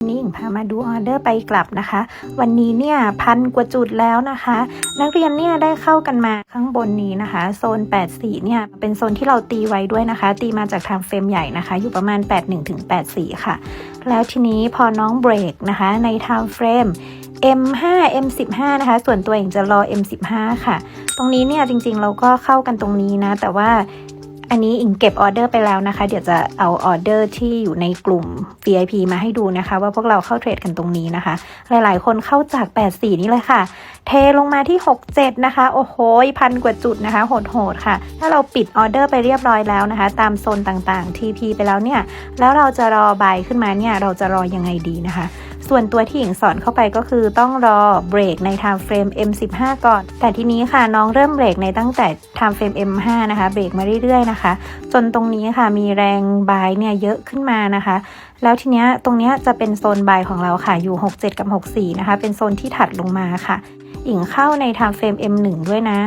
วันนี้หญิงพามาดูออเดอร์ไปกลับนะคะ วันนี้เนี่ยพันกว่าจุดแล้วนะคะ นักเรียนเนี่ยได้เข้ากันมาข้างบนนี้นะคะ โซน 84 เนี่ยเป็นโซนที่เราตีไว้ด้วยนะคะ ตีมาจากทางเฟรมใหญ่นะคะ อยู่ประมาณ 81ถึง84 ค่ะ แล้วทีนี้พอน้องเบรกนะคะในทางเฟรม M5 M15 นะคะ ส่วนตัวเองจะรอ M15 ค่ะ ตรงนี้เนี่ยจริงๆเราก็เข้ากันตรงนี้นะ แต่ว่า อันนี้อิงเก็บออเดอร์ไปแล้วนะคะ เดี๋ยวจะเอาออเดอร์ที่อยู่ในกลุ่ม VIP มาให้ดูนะคะ ว่าพวกเราเข้าเทรดกันตรงนี้นะคะ หลายๆ คนเข้าจาก 84 นี่เลยค่ะ เทลงมาที่ 67 นะคะ โอ้โหพันกว่าจุดนะคะ โหดๆค่ะ ถ้าเราปิดออเดอร์ไปเรียบร้อยแล้วนะคะ ตามโซนต่างๆ TP ไปแล้วเนี่ย แล้วเราจะรอบายขึ้นมาเนี่ย เราจะรอยังไงดีนะคะ ส่วนตัวที่หญิงสอนเข้าไปก็คือต้องรอเบรกใน time frame M15 ก่อน แต่ทีนี้ค่ะน้องเริ่มเบรกในตั้งแต่ time frame M5 นะคะเบรกมาเรื่อยๆนะคะ จนตรงนี้ค่ะมีแรงบายเนี่ยเยอะขึ้นมานะคะ แล้วทีเนี้ยตรงเนี้ยจะเป็นโซนบายของเราค่ะอยู่ 67 กับ 64 นะคะ เป็นโซนที่ถัดลงมาค่ะหญิงเข้าใน time frame M1 ด้วยนะ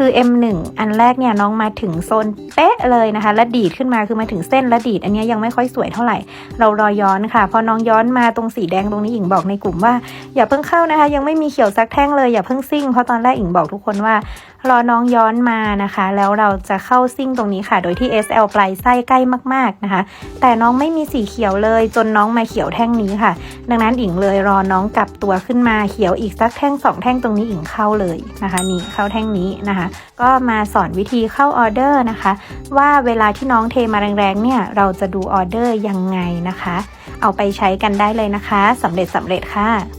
คือ M1 อันแรกเนี่ยน้องมาถึงโซนเป๊ะเลยนะคะและดีดขึ้นมาคือมาถึงเส้นและดีด อันนี้ยังไม่ค่อยสวยเท่าไหร่ เรารอย้อนค่ะ พอน้องย้อนมาตรงสีแดงตรงนี้อิงบอกในกลุ่มว่า อย่าเพิ่งเข้านะคะ ยังไม่มีเขียวสักแท่งเลยอย่าเพิ่งซิ่งเพราะตอนแรกอิงบอกทุกคนว่ารอน้องย้อนมานะคะ แล้วเราจะเข้าซิ่งตรงนี้ค่ะ โดยที่ SL ปลายไส้ใกล้มากๆนะคะ แต่น้องไม่มีสีเขียวเลยจนน้องมาเขียวแท่งนี้ค่ะ ดังนั้นอิงเลยรอน้องกลับตัวขึ้นมาเขียวอีกสักแท่งสองแท่งตรงนี้อิงเข้าเลยนะคะ นี่เข้าแท่งนี้นะคะก็มาสอนวิธีเข้าออเดอร์นะคะ ว่าเวลาที่น้องเทมาแรงๆเนี่ยเราจะดูออเดอร์ยังไงนะคะ เอาไปใช้กันได้เลยนะคะสำเร็จสำเร็จค่ะ